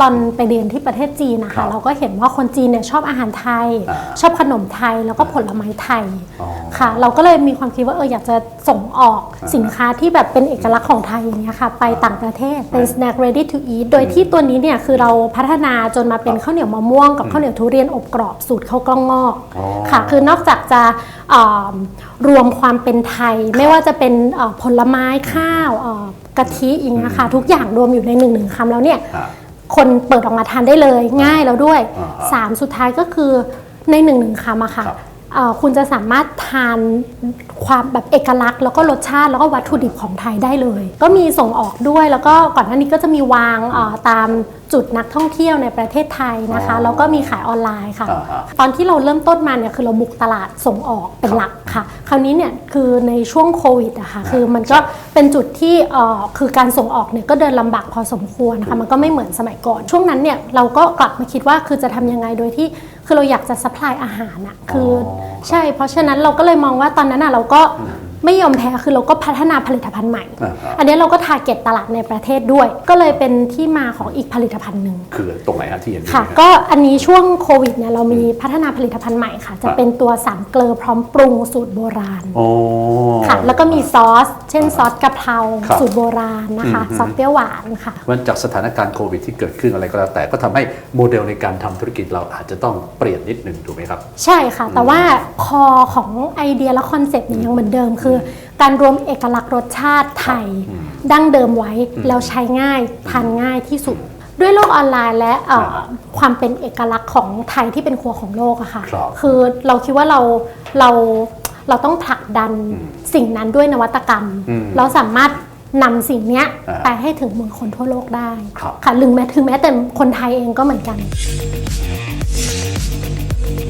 ตอนไปเรียนที่ประเทศจีนนะครัคะ บเราก็เห็นว่าคนจีนเนี่ยชอบอาหารไทย อ่าชอบขนมไทยแล้วก็ผลไม้ไทยอ๋อค่ะ เราก็เลยมีความคิดว่าเอออยากจะส่งออกอ่าสินค้าที่แบบเป็นเอกลักษณ์ของไทยอย่างเงี้ยค่ะ ไปต่างประเทศเป็น snack ready to eat โดยที่ตัวนี้เนี่ยคือเราพัฒนาจนมาเป็นข้าวเหนียวมะม่วงกับข้าวเหนียวทุเรียนอบกรอบสูตรข้าวกล้องงอกอ๋อ ค่ะ คือนอกจากจะเอ่อรวมความเป็นไทย ไม่ว่าจะเป็นเอ่อผลไม้ข้าวเอ่อกะทิอย่างเงี้ยค่ะทุกอย่างรวมอยู่ในหนึ่งหนึ่งคำแล้วเนี่ยอ่า คนเปิดออกมาทานได้เลยง่ายแล้วด้วย อ่าฮะสามสุดท้ายก็คือในหนึ่งหนึ่งคำอะค่ะ ครับเอ่อ คุณจะสามารถทานความแบบเอกลักษณ์แล้วก็รสชาติแล้วก็วัตถุดิบของไทยได้เลย ก็มีส่งออกด้วยแล้วก็ก่อนหน้านี้ก็จะมีวางเอ่อตามจุดนักท่องเที่ยวในประเทศไทยนะคะอ๋อแล้วก็มีขายออนไลน์ค่ะอ่าฮะตอนที่เราเริ่มต้นมาเนี่ยคือเราบุกตลาดส่งออกเป็นหลักค่ะ คราวนี้เนี่ยคือในช่วงโควิดอะค่ะคือมันก็เป็นจุดที่เอ่อคือการส่งออกเนี่ยก็เดินลำบากพอสมควรค่ะมันก็ไม่เหมือนสมัยก่อน ช่วงนั้นเนี่ยเราก็กลับมาคิดว่าคือจะทำยังไงโดยที่ คือเราอยากจะสปายอาหารอะคือออใช่ เพราะฉะนั้นเราก็เลยมองว่าตอนนั้นอะเราก็ ไม่ยอมแพ้คือเราก็พัฒนาผลิตภัณฑ์ใหม่อ่าฮะอันนี้เราก็ทาร์เก็ตตลาดในประเทศด้วย ก็เลยเป็นที่มาของอีกผลิตภัณฑ์หนึ่งคือตรงไหนฮะที่เห็นอยู่ค่ะเนี่ยก็อันนี้ช่วงโควิดเนี่ยเรามีพัฒนาผลิตภัณฑ์ใหม่ค่ะ จะเป็นตัวสามเกลือพร้อมปรุงสูตรโบราณโอ้ค่ะ แล้วก็มีซอส เช่นซอสกะเพราครับสูตรโบราณนะคะอืมซอสเปรี้ยวหวานค่ะมันจากสถานการณ์โควิดที่เกิดขึ้นอะไรก็แล้วแต่ก็ทำให้โมเดลในการทำธุรกิจเราอาจจะต้องเปลี่ยนนิดหนึ่งถูกไหมครับ ใช่ค่ะ แต่ว่าคอของไอเดียและคอนเซปต์เนี่ยยังเหมือนเดิมคือการรวมเอกลักษณ์รสชาติไทย ดั้งเดิมไว้แล้วใช้ง่ายทานง่ายที่สุด ด้วยโลกออนไลน์และเอ่อความเป็นเอกลักษณ์ของไทยที่เป็นครัวของโลกอะค่ะครับคือเราคิดว่าเราเราเราต้องผลักดันสิ่งนั้นด้วยนวัตกรรมอืมเราสามารถนำสิ่งเนี้ยอ่าไปให้ถึงมือคนทั่วโลกได้ครับค่ะหรือแม้ถึงแม้แต่คนไทยเองก็เหมือนกันค